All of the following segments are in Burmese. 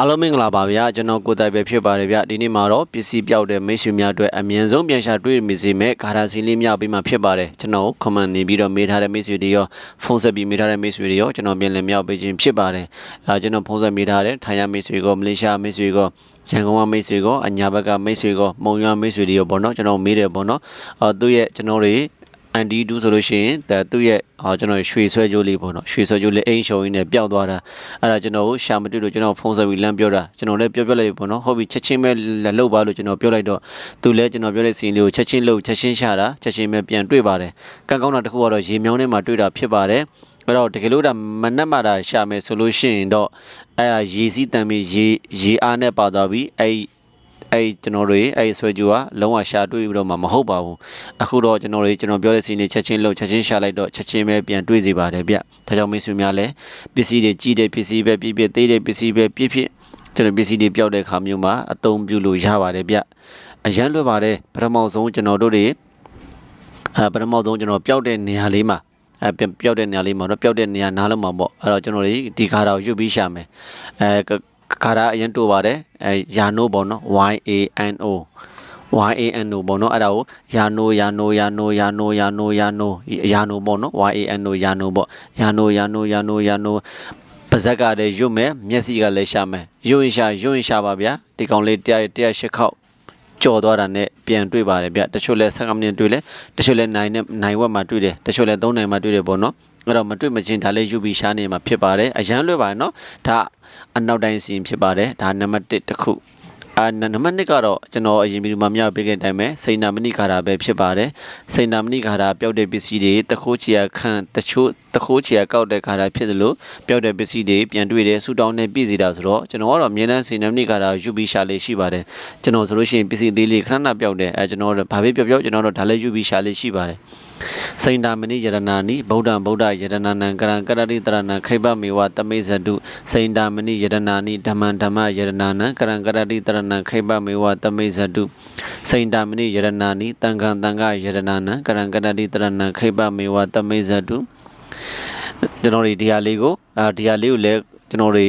အားလုံးမင်္ဂလာပါဗျာကျွန်တော်ကိုတိုင်ပဲဖြစ်ပါတယ်ဗျဒီနေ့မှာတော့ပစ္စည်းပြောက်တဲ့မိတ်ဆွေများအတွက်အမြင့်ဆုံးပြန်ရှာတွေ့မိစေမဲ့ဂါရာစီလေးမြောက်ပြီးမှဖြစ်ပါတယ်ကျွန်တော် comment နေပြီးတော့မေးထားတဲ့မိတ်ဆွေတွေရောဖုန်းဆက်ပြီးမေးထားတဲ့မိတ်ဆွေတွေရောကျွန်တော်ပြန်လည်မြောက်ပေးခြင်းဖြစ်ပါတယ်အဲကျွန်တော်ဖုန်းဆက်မေးထားတဲ့ထိုင်ရမိတ်ဆွေကောမလေးရှားမိတ်ဆွေကောရန်ကုန်ကမိတ်ဆွေကောအညာဘက်ကမိတ်ဆွေကောမုံရွာမိတ်ဆွေတွေရောပေါ့နော်ကျွန်တော်မေးတယ်ပေါ့နော်အော်သူ့ရဲ့ကျွန်တော်တွေ အန်ဒီတူဆိုလို့ရှိရင်ဒါသူ့ရဲ့အော်ကျွန်တော်ရွှေဆွဲကြိုးလေးပေါ့နော်ရွှေဆွဲကြိုးလေးအိမ်ရှုံရင်းနဲ့ပျောက်သွားတာအဲ့ဒါကျွန်တော်ကိုရှာမတွေ့လို့ကျွန်တော်ဖုန်းဆက်ပြီးလမ်းပြောတာကျွန်တော်လည်းပြောပြလိုက်ပေါ့နော်ဟုတ်ပြီချက်ချင်းပဲလက်လုပ်ပါလို့ကျွန်တော်ပြောလိုက်တော့သူလည်းကျွန်တော်ပြောတဲ့စီရင်လေးကိုချက်ချင်းလုပ်ချက်ချင်းရှာတာချက်ချင်းပဲပြန်တွေ့ပါတယ်ကံကောင်းတာတစ်ခုကတော့ရေမြောင်းထဲမှာတွေ့တာဖြစ်ပါတယ်အဲ့တော့တကယ်လို့ဒါမနက်မှတာရှာမယ်ဆိုလို့ရှိရင်တော့အဲ့ဒါရေစီးတန်ပြီးရေရေအားနဲ့ပါသွားပြီးအဲ့ အဲ့ကျွန်တော်တွေအဲ့ဆွဲကြူကလုံးဝရှာတွေ့ပြီးတော့မှမဟုတ်ပါဘူးအခုတော့ကျွန်တော်တွေကျွန်တော်ပြောတဲ့စီနေချက်ချင်းလှုပ်ချက်ချင်းရှာလိုက်တော့ချက်ချင်းပဲပြန်တွေ့စီပါတယ်ဗျဒါကြောင့်မိတ်ဆွေများလည်းပစ္စည်းတွေကြီးတဲ့ပစ္စည်းပဲပြည့်ပြည့်သေးတဲ့ပစ္စည်းပဲပြည့်ပြည့်ကျွန်တော်ပစ္စည်းတွေပျောက်တဲ့ခါမျိုးမှာအသုံးပြုလို့ရပါတယ်ဗျအရန်လွတ်ပါတယ်ပထမဆုံးကျွန်တော်တို့တွေအဲပထမဆုံးကျွန်တော်ပျောက်တဲ့နေရာလေးမှာအဲပျောက်တဲ့နေရာလေးမှာတော့ပျောက်တဲ့နေရာနားလုံးမှာပေါ့အဲ့တော့ကျွန်တော်တွေဒီခါတော့ရွတ်ပြီးရှာမယ်အဲ ခါရအရင်တိုးပါတယ်အဲယာနိုပေါ့နော် Y A N O Y A N O ပေါ့နော်အဲ့ဒါကိုယာနိုယာနိုယာနိုယာနိုယာနိုယာနိုယာနိုပေါ့နော် Y A N O ယာနိုပေါ့ယာနိုယာနိုယာနိုယာနိုပါဇက်ကလည်းရွတ်မယ်မျက်စိကလည်းရှာမယ်ရွတ်ရင်ရှာရွတ်ရင်ရှာပါဗျာဒီကောင်လေး100 108ခေါက်ကြော်သွားတာနဲ့ပြန်တွေ့ပါတယ်ဗျတချို့လဲ15မိနစ်တွေ့လဲတချို့လဲ9နဲ့9ဝက်မှတွေ့တယ်တချို့လဲ3နိုင်မှတွေ့တယ်ပေါ့နော် အဲ့တော့မတွေ့မချင်းဒါလေးယူပြီးရှားနေမှာဖြစ်ပါတယ်အရန်လွယ်ပါတယ်နော်ဒါအနောက်တိုင်းစီရင်ဖြစ်ပါတယ်ဒါနံပါတ်1တစ်ခုအာနံပါတ်2ကတော့ကျွန်တော်အရင်ဗီဒီယိုမှာမြပေးခဲ့တဲ့အတိုင်းပဲစိန်နာမဏိခါရာပဲဖြစ်ပါတယ်စိန်နာမဏိခါရာပျောက်တဲ့ပစ္စည်းတွေတခိုးချီယာခန့်တချို့တခိုးချီယာကောက်တဲ့ခါရာဖြစ်သလိုပျောက်တဲ့ပစ္စည်းတွေပြန်တွေ့တယ်ဆူတောင်းနဲ့ပြည်စီတာဆိုတော့ကျွန်တော်ကတော့အမြဲတမ်းစိန်နာမဏိခါရာယူပြီးရှာလေးရှိပါတယ်ကျွန်တော်ဆိုလို့ရှိရင်ပစ္စည်းသေးလေးခဏခဏပျောက်တယ်အဲကျွန်တော်တို့ဘာပဲပျောက်ပျောက်ကျွန်တော်တို့ဒါလည်းယူပြီးရှာလေးရှိပါတယ် စိန်တာမဏိယရဏာနိဗုဒ္ဓံဗုဒ္ဓယရဏနံကရံကရတိတရဏံခိဗ္ဗမေဝတမိဇတုစိန်တာမဏိယရဏာနိဓမ္မံဓမ္မယရဏနံကရံကရတိတရဏံခိဗ္ဗမေဝတမိဇတုစိန်တာမဏိယရဏာနိတံခံတံဃယရဏနံကရံကရတိတရဏံခိဗ္ဗမေဝတမိဇတုကျွန်တော်ဒီဒီဟာလေးကိုအာဒီဟာလေးကိုလည်းကျွန်တော်တွေ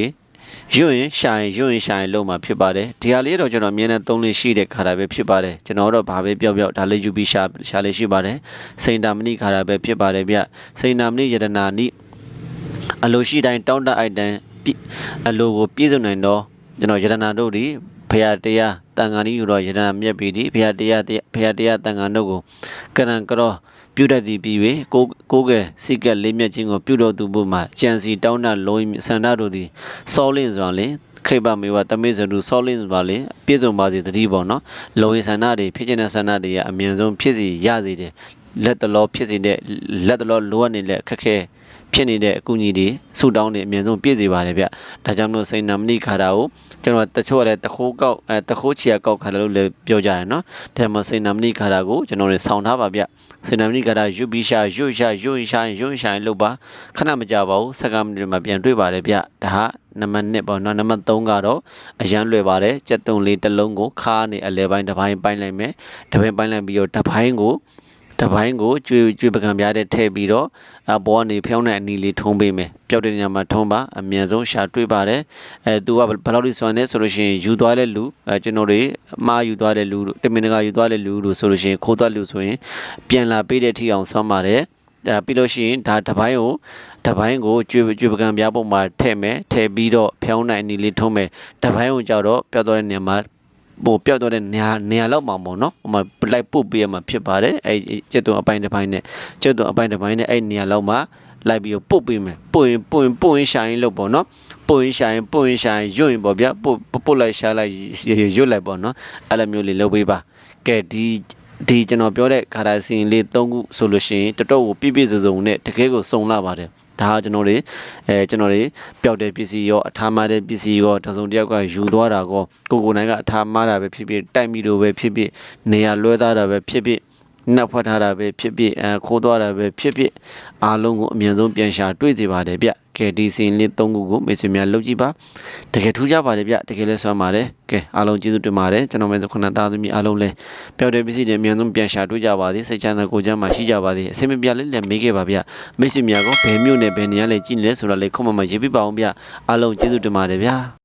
ရွတ်ရင်ရှာရင်ရွတ်ရင်ရှာရင်လုံးမှာဖြစ်ပါတယ်ဒီဟာလေးတော့ကျွန်တော်အမြဲတမ်းသုံးလေးရှိတဲ့ခါတာပဲဖြစ်ပါတယ်ကျွန်တော်တော့ဘာပဲပြောပြောဒါလေးယူပြီးရှာရှာလေးရှိပါတယ်စိန်တာမဏိခါတာပဲဖြစ်ပါတယ်ဗျစိန်တာမဏိယတနာနိအလိုရှိတိုင်းတောင်းတအိုက်တိုင်းပြအလိုကိုပြည့်စုံနိုင်တော့ကျွန်တော်ယတနာတို့ဒီ ဖရာတရားတန်ခါနီးယူတော့ယတနာမြက်ပြီးဒီဖရာတရားဖရာတရားတန်ခါတို့ကိုကရံကရောပြုတတ်သည်ပြီး၍ကိုကိုကဲစိကက်လေးမြတ်ခြင်းကိုပြုတော်သူဘုမှာကြံစီတောင်းတလုံးဆန္ဒတို့သည်စောလင့်စွာလင်ခိဗ္ဗမေဝတမေဇရုစောလင်းပါလေပြည့်စုံပါစေတတိပေါ့နော်လုံရဆန္ဒတွေဖြစ်ခြင်းတဲ့ဆန္ဒတွေကအမြင်ဆုံးဖြစ်စီရစေတယ်လက်တလောဖြစ်စီတဲ့လက်တလောလိုအပ်နေတဲ့ခက်ခဲဖြစ်နေတဲ့အကူအညီတွေဆူတောင်းတွေအမြင်ဆုံးပြည့်စေပါတယ်ဗျဒါကြောင့်မလို့စိန်နာမဏိခါတာကို ကျွန်တော်တချို့ကလည်းတခိုးကောက်အဲတခိုးချီကောက်ခါလို့လည်းပြောကြတယ်နော်ဒါမှစိန်နာမဏိခါတာကိုကျွန်တော်တွေဆောင်းထားပါဗျစေနာမဏိကတာယူပြီးရှာယူရှာယူရှာယူရှာလို့ပါခဏမကြပါဘူးစက္ကန့်မိနစ်မှာပြန်တွေ့ပါတယ်ဗျဒါဟာနံပါတ်1ပေါ့နော်နံပါတ်3ကတော့အရန်လွယ်ပါတယ်ကြက်တုံလေးတစ်လုံးကိုခါနေအလဲပိုင်းတစ်ပိုင်းပိုင်းလိုက်မယ်တစ်ပိုင်းပိုင်းလိုက်ပြီးတော့တစ်ပိုင်းကို တစ်ပိုင်းကိုကျွေကျွေပကံပြားတဲ့ထည့်ပြီးတော့အပေါ်ကနေဖြောင်းတဲ့အနီလေးထုံးပေးမယ်ပျောက်တဲ့ညမှာထုံးပါအမြန်ဆုံးရှာတွေ့ပါတယ်အဲသူကဘယ်လောက်ထိစွမ်းလဲဆိုလို့ရှိရင်ယူသွားတဲ့လူအဲကျွန်တော်တွေအမှားယူသွားတဲ့လူတမင်တကာယူသွားတဲ့လူလို့ဆိုလို့ရှိရင်ခိုးသွားလူဆိုရင်ပြန်လာပေးတဲ့ထိအောင်ဆွမ်းပါတယ်အဲပြီးလို့ရှိရင်ဒါတစ်ပိုင်းကိုတစ်ပိုင်းကိုကျွေကျွေပကံပြားပုံမှာထည့်မယ်ထည့်ပြီးတော့ဖြောင်းတဲ့အနီလေးထုံးမယ်တစ်ပိုင်းကိုကြောက်တော့ပျောက်သွားတဲ့ညမှာ ပို့ပြောက်တော့တဲ့နေရာနေရာလောက်မှာပေါ့နော်ဟိုမှာလိုက်ပုတ်ပေးရမှာဖြစ်ပါတယ်အဲကျက်သွန်အပိုင်းတစ်ပိုင်းနဲ့ကျက်သွန်အပိုင်းတစ်ပိုင်းနဲ့အဲ့နေရာလောက်မှာလိုက်ပြီးပုတ်ပေးမယ်ပုတ်ရင်ပုတ်ရင်ပုတ်ရင်ရှာရင်လို့ပေါ့နော်ပုတ်ရင်ရှာရင်ပုတ်ရင်ရှာရင်ရွတ်ရင်ပေါ့ဗျာပုတ်ပုတ်လိုက်ရှာလိုက်ရွတ်လိုက်ပေါ့နော်အဲ့လိုမျိုးလေးလုပ်ပေးပါကဲဒီဒီကျွန်တော်ပြောတဲ့ခါတိုင်းစီရင်လေး၃ခုဆိုလို့ရှိရင်တတော့ကိုပြည့်ပြည့်စုံစုံနဲ့တကယ်ကိုစုံလာပါတယ် ဒါကကျွန်တော်တွေအဲကျွန်တော်တွေပျောက်တဲ့ပစ္စည်းရောအထားမတဲ့ပစ္စည်းရောတစုံတစ်ယောက်ကယူသွားတာကောကိုကိုနိုင်ကအထားမတာပဲဖြစ်ဖြစ်တိုက်မိလို့ပဲဖြစ်ဖြစ်နေရာလွဲသားတာပဲဖြစ်ဖြစ် နှက်ဖွက်ထားတာပဲဖြစ်ဖြစ်အဲခိုးသွားတာပဲဖြစ်ဖြစ်အားလုံးကိုအမြင်ဆုံးပြန်ရှာတွေ့စေပါတယ်ဗျကဲဒီစင်လေး၃ခုကိုမိတ်ဆွေများလုပ်ကြည့်ပါတကယ်ထူးကြပါတယ်ဗျတကယ်လဲဆွမ်းပါတယ်ကဲအားလုံးကျေးဇူးတင်ပါတယ်ကျွန်တော်မဲဆိုခုနသားသမီးအားလုံးလဲပျောက်တဲ့ပစ္စည်းတွေအမြင်ဆုံးပြန်ရှာတွေ့ကြပါသည်စိတ်ချမ်းသာကိုယ်ချမ်းသာရှိကြပါသည်အစင်မပြလေးလည်းမေးခဲ့ပါဗျမိတ်ဆွေများကဘယ်မြို့နယ်ဘယ်နေရာလဲကြည့်လဲဆိုတာလေခွန်မမရေးပြပါအောင်ဗျအားလုံးကျေးဇူးတင်ပါတယ်ဗျ